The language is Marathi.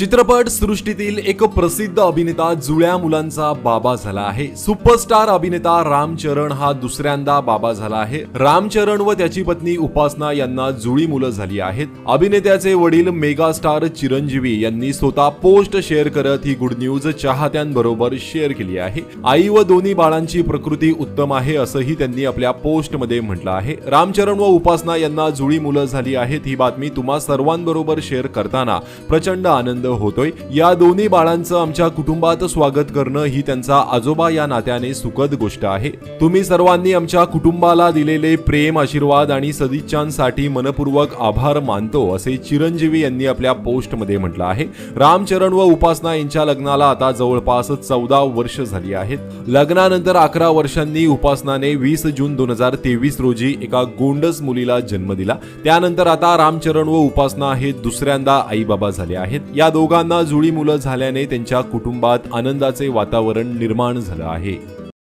चित्रपट सृष्टीतील एक प्रसिद्ध अभिनेता जुळ्या मुलांचा बाबा झाला आहे. सुपरस्टार अभिनेता रामचरण हा दुसऱ्यांदा बाबा झाला आहे. रामचरण व त्याची पत्नी उपासना यांना जुळी मुलं झाली आहेत. अभिनेत्याचे वडील मेगास्टार चिरंजीवी यांनी स्वतः पोस्ट शेअर करत ही गुड न्यूज चाहत्यांबरोबर शेअर केली आहे. आई व दोन्ही बाळांची प्रकृती उत्तम आहे असंही त्यांनी आपल्या पोस्टमध्ये म्हटलं आहे. रामचरण व उपासना यांना जुळी मुलं झाली आहेत ही बातमी तुम्हा सर्वांबरोबर शेअर करताना प्रचंड आनंद होतोय. या दोन्ही बाळांचं आमच्या कुटुंबात स्वागत करणं ही त्यांचा आजोबा या नात्याने सुखद गोष्ट आहे. तुम्ही सर्वांनी आमच्या कुटुंबाला दिलेले प्रेम आशीर्वाद आणि सदिच्छांसाठी मनपूर्वक आभार मानतो असे चिरंजीवी यांनी आपल्या पोस्टमध्ये म्हटलं आहे. रामचरण व उपासना यांच्या लग्नाला आता जवळपास चौदा वर्ष झाली आहेत. लग्नानंतर अकरा वर्षांनी उपासनाने वीस जून दोन हजार तेवीस रोजी एका गोंडस मुलीला जन्म दिला. त्यानंतर आता रामचरण व उपासना हे दुसऱ्यांदा आई बाबा झाले आहेत. या दोघांना जुळी मुलं झाल्याने त्यांच्या कुटुंबात आनंदाचे वातावरण निर्माण झालं आहे.